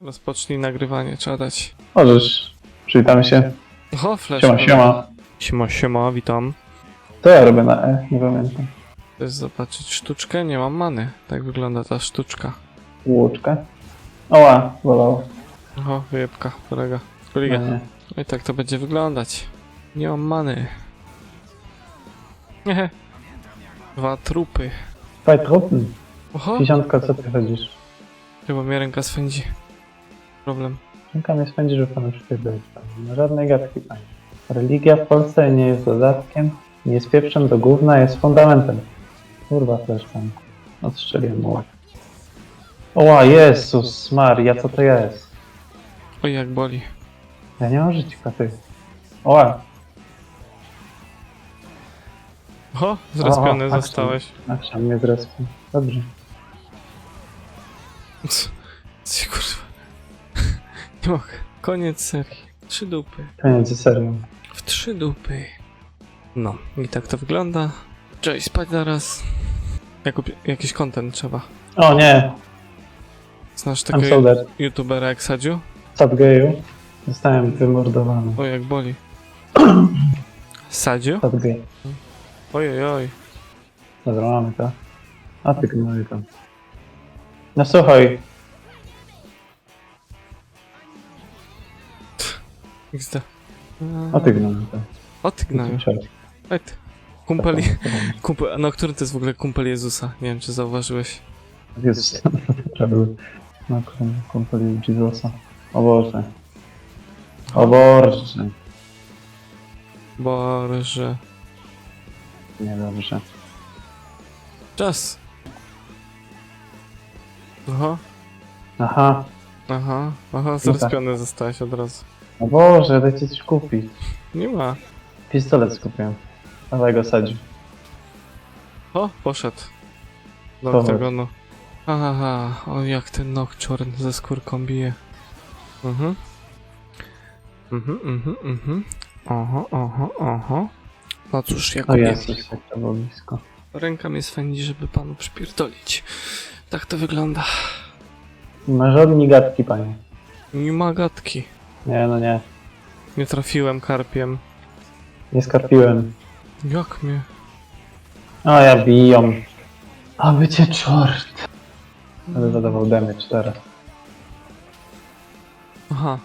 Rozpocznij nagrywanie, trzeba dać. Możesz. Przywitamy się. O, flash. Siema, siema. Siema, siema, witam. To ja robię na E, nie pamiętam. Chcesz zobaczyć sztuczkę? Nie mam many. Tak wygląda ta sztuczka. Łuczkę. Oła, bolało. Oho, wyjebka, kolega. Kolega. Nie. No i tak to będzie wyglądać. Nie mam many. Hehe. Dwa trupy. Faj trupy. Oho, Dziesiątka, co ty chodzisz? chyba mnie ręka swędzi. Problem. Ręka mnie spędzi, że panu. No żadnej gadki, panie. Religia w Polsce nie jest dodatkiem, nie jest pieprzem do gówna, jest fundamentem. Kurwa, też tam. Odstrzeliłem mu łeb. Oła, Jezus Maria, co to jest? Oj, jak boli. Ja nie mam życia, ty. Oła, Oho, zrespiony O, tak, zostałeś. Mnie zrespił. Dobrze. Się, kurwa? Mogę. Koniec serii. Trzy dupy. Koniec ze serią. W trzy dupy. No, i tak to wygląda. Cześć, spać zaraz. Jak, jakiś content trzeba. O nie, Znasz so takiego dead. youtubera jak Sadziu? Geju. Zostałem wymordowany. O, jak boli. Sadziu? Stop gej. Oj. Dobra, mamy to. A ty gnoj tam. No słuchaj, XD. a ty gnoj tam. O, ty. Ej, ty. Kumpel, kumpel, no który to jest w ogóle kumpel Jezusa? Nie wiem, czy zauważyłeś. Jezus, prawie. No kurde, kumpeli Jezusa. O Boże. O Boże. Boże. Niedobrze. Czas. Aha, Aha. Aha, aha, zrespiony zostałeś od razu. O Boże, dajcie coś kupić. Nie ma. Pistolet skupiłem. Dawaj go sadzi. O, poszedł. Do Poszedł. oktagonu. Aha, o jak ten Nocturne ze skórką bije. Mhm. Mhm, mhm, mhm. Oho, oho, oho. No cóż, O Jezus, jak to było blisko. ręka mnie swędzi, żeby panu przypierdolić. Tak to wygląda. Nie ma żadnej gadki, panie. Nie ma gadki. Nie, no nie. Nie trafiłem karpiem. Nie skarpiłem. Jak mnie? O, ja biją. A bycie czort. Będę zadawał damage teraz. Aha,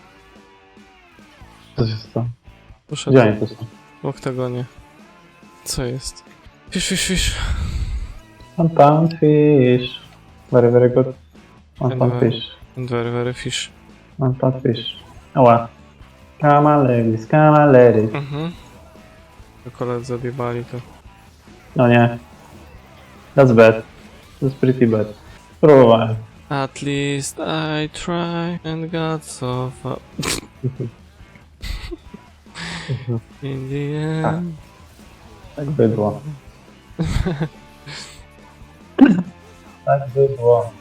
Co się stało? Gdzie oni tu są? w oktagonie. Co jest? Fisz, fisz, fisz. One pound fish. Very, very good. One pound Very, fish. Very, very fish. One pound fish. Oła. Come on ladies, come on ladies. Mhm. To koledzy odjebali to. No nie. That's bad. That's pretty bad. Próbowałem. At least I try and got so far. In the end. Tak bydło. tak bydło.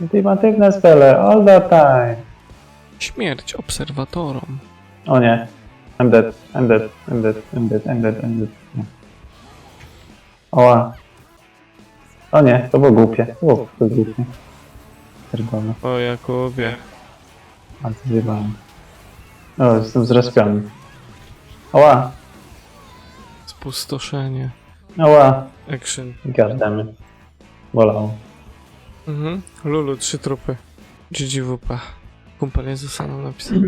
Ultimatywne spele, all the time. Śmierć obserwatorom. O nie. I'm dead, I'm dead, I'm dead, I'm dead, I'm dead, I'm dead. Nie. Oła. O nie, to było głupie. To było to głupie. Pierdolę, O Jakubie. ale to zjebałem. O, jestem zrespiony. Oła, Spustoszenie. oła. Action. Gardemy. Bolało. Mhm. Lulu, trzy trupy. GGWP. Kumpel Jezusa nam napisał.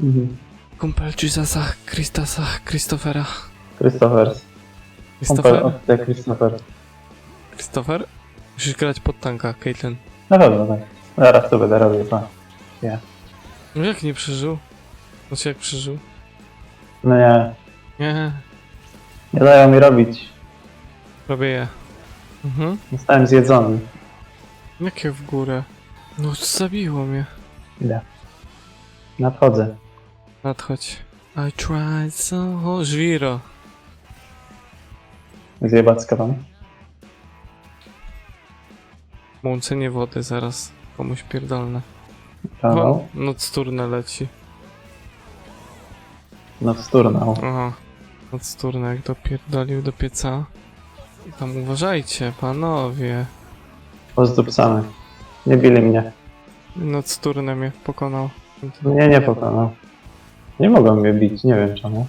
Mhm. Kumpel Jezusa, Christasa, Christophera. Christopher. Kumpel Christopher? od jak Christopher. Christopher? Musisz grać pod tanka, Caitlyn. Na pewno tak. Zaraz to będę robił, pa. No jak nie przeżył? Znaczy jak przeżył? No nie, Nie, nie dają mi robić. robię je. Mhm. Zostałem zjedzony. Jakie w górę? No zabiło mnie. Idę. Nadchodzę. Nadchodź. I tried so... O, żwiro. Zjebacka tam. Mącenie wody zaraz. Komuś pierdolne. Kanał. O, nocturne leci. Nocturnał. Aha. Nocturne jak dopierdolił do pieca. I tam uważajcie, panowie. Pozdrupcamy. Nie bili mnie. Nad Turnem mnie pokonał. Mnie nie pokonał. Nie mogą mnie bić, nie wiem czemu.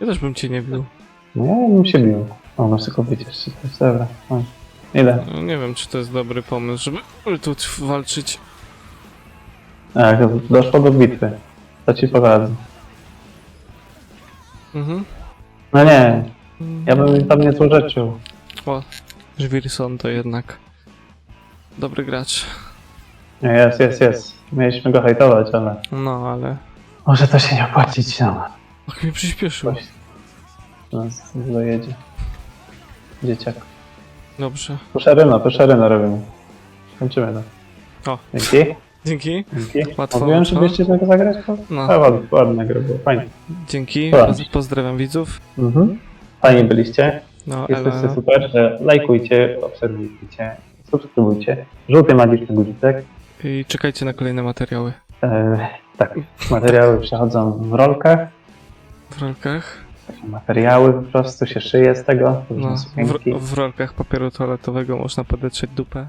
Ja też bym cię nie bił. No ja bym się bił. O, no tylko bić jeszcze, jest dobra. Idę. No, nie wiem, czy to jest dobry pomysł, żeby tu walczyć. Tak, doszło do bitwy. To ci poradzę. Mhm. No nie, ja bym tam nie złorzeczył. O, Żwirson to jednak dobry gracz. Jest, jest, jest. Mieliśmy go hejtować, ale... No, ale... Może to się nie opłacić nam. Ach, mnie przyspieszył. Coś nas dojedzie. Dzieciak. Dobrze. Puszaryna, puszaryna robimy. Kończymy to. O. Dzięki. Dzięki. Dzięki. Łatwo, Mówiłem, łatwo. żebyście tak zagrać? No. A, ładnie, ładna gra była, fajnie. Dzięki. Dobra. Poz- Pozdrawiam widzów. Mhm. Fajnie byliście. No, Jesteście super. Lajkujcie, obserwujcie, subskrybujcie. Żółty magiczny guziczek. I czekajcie na kolejne materiały. E, tak, materiały przechodzą w rolkach. W rolkach. Takie materiały po prostu się szyje z tego. No, w, w rolkach papieru toaletowego można podetrzeć dupę.